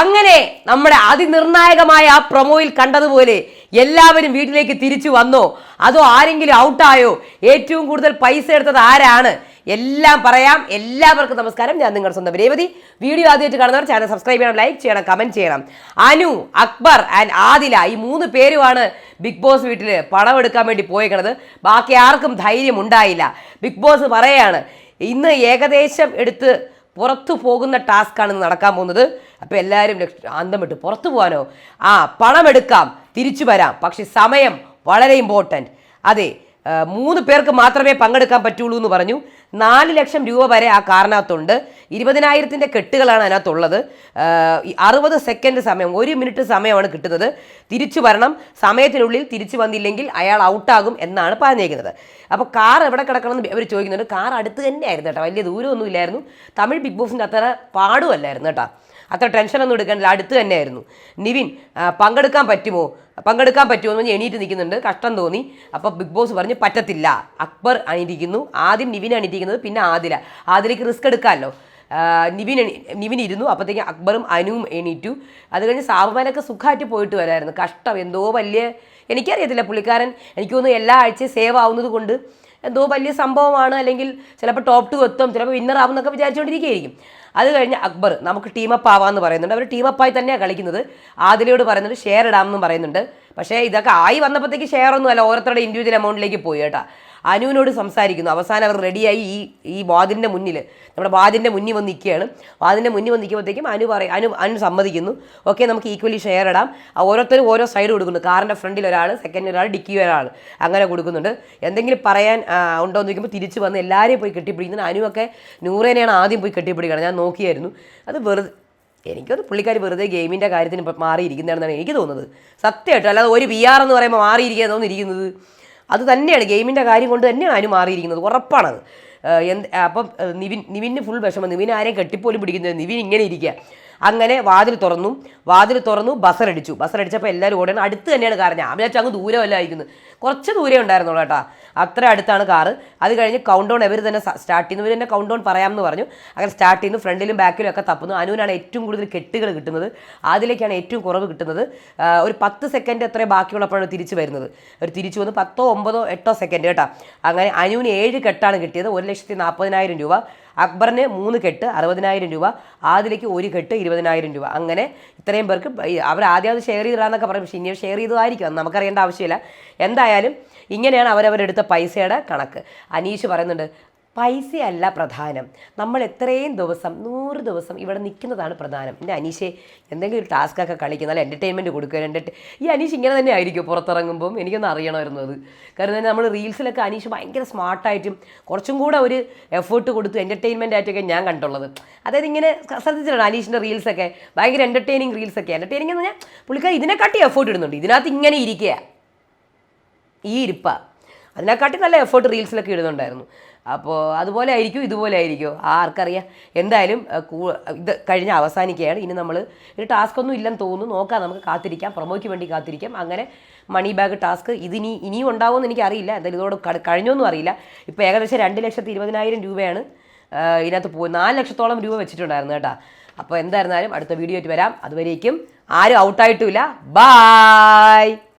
അങ്ങനെ നമ്മുടെ അതിനിർണായകമായ ആ പ്രൊമോയിൽ കണ്ടതുപോലെ എല്ലാവരും വീട്ടിലേക്ക് തിരിച്ചു വന്നോ? അതോ ആരെങ്കിലും ഔട്ടായോ? ഏറ്റവും കൂടുതൽ പൈസ എടുത്തത് ആരാണ്? എല്ലാം പറയാം. എല്ലാവർക്കും നമസ്കാരം. ഞാൻ നിങ്ങളുടെ സ്വന്തം രേവതി. വീഡിയോ ആദ്യമായിട്ട് കാണുന്നവർ ചാനൽ സബ്സ്ക്രൈബ് ചെയ്യണം ലൈക്ക് ചെയ്യണം കമന്റ് ചെയ്യണം. അനു അക്ബർ ആൻഡ് ആദില ഈ മൂന്ന് പേരുമാണ് ബിഗ് ബോസ് വീട്ടിൽ പണം എടുക്കാൻ വേണ്ടി പോയേക്കണത്. ബാക്കി ആർക്കും ധൈര്യം ഉണ്ടായില്ല. ബിഗ് ബോസ് പറയാണ് ഇന്ന് ഏകദേശം എടുത്ത് പുറത്തു പോകുന്ന ടാസ്ക്കാണ് നടക്കാൻ പോകുന്നത്. അപ്പോൾ എല്ലാവരും അന്തം വിട്ട് പുറത്തു പോകാനോ ആ പണമെടുക്കാം തിരിച്ചു വരാം. പക്ഷെ സമയം വളരെ ഇമ്പോർട്ടന്റ് അതെ മൂന്ന് പേർക്ക് മാത്രമേ പങ്കെടുക്കാൻ പറ്റുള്ളൂ എന്ന് പറഞ്ഞു. നാല് ലക്ഷം രൂപ വരെ ആ കാറിനകത്തുണ്ട്. ഇരുപതിനായിരത്തിന്റെ കെട്ടുകളാണ് അതിനകത്തുള്ളത്. അറുപത് സെക്കൻഡ് സമയം ഒരു മിനിറ്റ് സമയമാണ് കിട്ടുന്നത്. തിരിച്ചു വരണം. സമയത്തിനുള്ളിൽ തിരിച്ചു വന്നില്ലെങ്കിൽ അയാൾ ഔട്ടാകും എന്നാണ് പറഞ്ഞേക്കുന്നത് അപ്പോൾ കാർ എവിടെ കിടക്കണമെന്ന് അവർ ചോദിക്കുന്നുണ്ട്. കാർ അടുത്ത് തന്നെയായിരുന്നു കേട്ടോ. വലിയ ദൂരമൊന്നും ഇല്ലായിരുന്നു. തമിഴ് ബിഗ് ബോസിന്റെ അത്ര പാടുമല്ലായിരുന്നു കേട്ടോ. അത്ര ടെൻഷനൊന്നും എടുക്കേണ്ടത് അടുത്ത് തന്നെയായിരുന്നു. നിവിൻ പങ്കെടുക്കാൻ പറ്റുമോ? പങ്കെടുക്കാൻ പറ്റുമോ എന്ന് എണീറ്റ് നിൽക്കുന്നുണ്ട്. കഷ്ടം തോന്നി. അപ്പോൾ ബിഗ് ബോസ് പറഞ്ഞ് പറ്റത്തില്ല. അക്ബർ അണിയിരിക്കുന്നു ആദ്യം നിവിൻ അണിയിരിക്കുന്നത് പിന്നെ ആദില. ആദിലേക്ക് റിസ്ക് എടുക്കാമല്ലോ. നിവിൻ നിവിൻ ഇരുന്നു. അപ്പോഴത്തേക്കും അക്ബറും അനുവും എണീറ്റു. അത് കഴിഞ്ഞ് സാബുമാനൊക്കെ സുഖമായിട്ട് പോയിട്ട് വരായിരുന്നു. കഷ്ടം. എന്തോ വലിയ എനിക്കറിയത്തില്ല പുള്ളിക്കാരൻ. എനിക്ക് തോന്നുന്നു എല്ലാ ആഴ്ചയും സേവ് ആവുന്നത് കൊണ്ട് എന്തോ വലിയ സംഭവമാണ്. അല്ലെങ്കിൽ ചിലപ്പോൾ ടോപ്പ് ടു എത്തും ചിലപ്പോൾ വിന്നർ ആവും എന്നൊക്കെ വിചാരിച്ചുകൊണ്ടിരിക്കുകയായിരിക്കും അത് കഴിഞ്ഞ് അക്ബർ നമുക്ക് ടീമപ്പ് ആവാമെന്ന് പറയുന്നുണ്ട്. അവർ ടീമപ്പായി തന്നെയാണ് കളിക്കുന്നത്. ആദിലയോട് പറയുന്നുണ്ട് ഷെയർ ഇടാമെന്നും പറയുന്നുണ്ട്. പക്ഷേ ഇതൊക്കെ ആയി വന്നപ്പോഴത്തേക്ക് ഷെയർ ഒന്നും അല്ല ഓരോരുത്തരുടെ ഇൻഡിവിജ്വൽ എമൗണ്ടിലേക്ക് പോയി കേട്ടോ. അനുവിനോട് സംസാരിക്കുന്നു. അവസാനം അവർ റെഡിയായി ഈ ഈ വാതിലിന്റെ മുന്നിൽ നമ്മുടെ വാതിലിന്റെ മുന്നിൽ വന്ന് നിൽക്കുകയാണ്. വാതിലിന്റെ മുന്നിൽ വന്ന് നിൽക്കുമ്പോഴത്തേക്കും അനു പറയും അനു അനു സമ്മതിക്കുന്നു. ഓക്കെ നമുക്ക് ഈക്വലി ഷെയർ ഇടാം. ഓരോരുത്തരും ഓരോ സൈഡ് കൊടുക്കുന്നു. കാറിന്റെ ഫ്രണ്ടിൽ ഒരാൾ സെക്കൻഡിൽ ഒരാൾ ഡിക്കി ഒരാൾ അങ്ങനെ കൊടുക്കുന്നുണ്ട്. എന്തെങ്കിലും പറയാൻ ഉണ്ടോ എന്ന് ചോദിക്കുമ്പോൾ തിരിച്ച് വന്ന് എല്ലാവരെയും പോയി കെട്ടിപ്പിടിക്കുന്നു. അനുവൊക്കെ നൂറേനെയാണ് ആദ്യം പോയി കെട്ടിപ്പിടിക്കണം ഞാൻ നോക്കിയായിരുന്നു. അത് വെറുതെ എനിക്കത് പുള്ളിക്കാർ വെറുതെ ഗെയിമിന്റെ കാര്യത്തിന് മാറിയിരിക്കുന്നതാണെന്നാണ് എനിക്ക് തോന്നുന്നത്. സത്യമായിട്ടും അല്ലാതെ ഒരു വി ആർ എന്ന് പറയുമ്പോൾ മാറിയിരിക്കുകയെന്നോന്ന് ഇരിക്കുന്നത്? അത് തന്നെയാണ് ഗെയിമിന്റെ കാര്യം കൊണ്ട് തന്നെയാണ് അതിന് മാറിയിരിക്കുന്നത്. ഉറപ്പാണത്. എന്ത് അപ്പം നിവിൻ നിവിന് ഫുൾ വിഷമം. നിവിൻ ആരെയും കെട്ടിപ്പോലും പിടിക്കുന്നത് നിവിൻ ഇങ്ങനെ ഇരിക്കുക. അങ്ങനെ വാതിൽ തുറന്നു. വാതിൽ തുറന്നു ബസറടിച്ചു ബസറടിച്ചപ്പോൾ എല്ലാവരും ഓടണം അടുത്ത് തന്നെയാണ് കാർ ഞാൻ വിചാരിച്ചു അങ്ങ് ദൂരമല്ല അയക്കുന്നത് കുറച്ച് ദൂരെ ഉണ്ടായിരുന്നുള്ളൂ കേട്ടോ. അത്ര അടുത്താണ് കാറ്. അത് കഴിഞ്ഞ് കൗണ്ട് ഡൗൺ ഇവർ തന്നെ സ്റ്റാർട്ട് ചെയ്യുന്നു. ഇവർ തന്നെ കൗണ്ട് ഡൗൺ പറയാമെന്ന് പറഞ്ഞു. അങ്ങനെ സ്റ്റാർട്ട് ചെയ്യുന്നു. ഫ്രണ്ടിലും ബാക്കിലും ഒക്കെ തപ്പുന്നു. അനുവിനാണ് ഏറ്റവും കൂടുതൽ കെട്ടുകൾ കിട്ടുന്നത്. അതിലേക്കാണ് ഏറ്റവും കുറവ് കിട്ടുന്നത്. ഒരു പത്ത് സെക്കൻഡ് എത്ര ബാക്കിയുള്ളപ്പോഴാണ് തിരിച്ച് വരുന്നത്. ഒരു തിരിച്ചു വന്ന് പത്തോ ഒമ്പതോ എട്ടോ സെക്കൻഡ് കേട്ടോ. അങ്ങനെ അനുവിന് ഏഴ് കെട്ടാണ് കിട്ടിയത്. ഒരു ലക്ഷത്തി നാൽപ്പതിനായിരം രൂപ. അക്ബറിന് മൂന്ന് കെട്ട് അറുപതിനായിരം രൂപ ആദിലേക്ക് ഒരു കെട്ട് ഇരുപതിനായിരം രൂപ. അങ്ങനെ ഇത്രയും പേർക്ക് അവർ ആദ്യം അത് ഷെയർ ചെയ്തിടാന്നൊക്കെ പറയും പക്ഷേ ഇനി ഷെയർ ചെയ്തതായിരിക്കും. അത് നമുക്കറിയേണ്ട ആവശ്യമില്ല. എന്തായാലും ഇങ്ങനെയാണ് അവരവരെടുത്ത പൈസയുടെ കണക്ക്. അനീഷ് പറയുന്നുണ്ട് പൈസയല്ല പ്രധാനം. നമ്മൾ എത്രയും ദിവസം നൂറ് ദിവസം ഇവിടെ നിൽക്കുന്നതാണ് പ്രധാനം. എന്റെ അനീഷെ എന്തെങ്കിലും ഒരു ടാസ്ക്കൊക്കെ കളിക്കുന്ന നല്ല എന്റർടൈൻമെന്റ് കൊടുക്കുക. എന്റർടൈ ഈ അനീഷ് ഇങ്ങനെ തന്നെ ആയിരിക്കും പുറത്തിറങ്ങുമ്പം? എനിക്കൊന്ന് അറിയണമായിരുന്നു അത്. കാരണം തന്നെ നമ്മൾ റീൽസിലൊക്കെ അനീഷ് ഭയങ്കര സ്മാർട്ടായിട്ടും കുറച്ചും കൂടെ ഒരു എഫേർട്ട് കൊടുത്ത് എന്റർടൈൻമെന്റ് ആയിട്ടൊക്കെ ഞാൻ കണ്ടുള്ളത്. അതായത് ഇങ്ങനെ ശ്രദ്ധിച്ചിട്ടുണ്ട് അനീഷിന്റെ റീൽസൊക്കെ ഭയങ്കര എന്റർടൈനിങ് റീൽസൊക്കെ എന്റർടൈനിങ് എന്ന് പറഞ്ഞാൽ പുള്ളിക്കാർ ഇതിനെക്കാട്ടി എഫേർട്ട് ഇടുന്നുണ്ട്. ഇതിനകത്ത് ഇങ്ങനെ ഇരിക്കുക. ഈ ഇരിപ്പ. അതിനെക്കാട്ടി നല്ല എഫേർട്ട് റീൽസിലൊക്കെ ഇടുന്നുണ്ടായിരുന്നു. അപ്പോൾ അതുപോലെ ആയിരിക്കും ഇതുപോലെ ആയിരിക്കും. ആർക്കറിയാം. എന്തായാലും ഇത് കഴിഞ്ഞ് അവസാനിക്കുകയാണ്. ഇനി നമ്മൾ ഒരു ടാസ്ക് ഒന്നും ഇല്ലെന്ന് തോന്നുന്നു. നോക്കാം നമുക്ക് കാത്തിരിക്കാം. പ്രൊമോയ്ക്ക് വേണ്ടി കാത്തിരിക്കാം. അങ്ങനെ മണി ബാഗ് ടാസ്ക് ഇതിനി ഇനിയും ഉണ്ടാവുമെന്ന് എനിക്കറിയില്ല. എന്തായാലും ഇതോട് കഴിഞ്ഞൊന്നും അറിയില്ല. ഇപ്പോൾ ഏകദേശം രണ്ട് ലക്ഷത്തി ഇരുപതിനായിരം രൂപയാണ് ഇതിനകത്ത് പോയി നാല് ലക്ഷത്തോളം രൂപ വെച്ചിട്ടുണ്ടായിരുന്നു കേട്ടോ. അപ്പോൾ എന്തായിരുന്നാലും അടുത്ത വീഡിയോ ആയിട്ട് വരാം. അതുവരേക്കും ആരും ഔട്ടായിട്ടുമില്ല ബായ്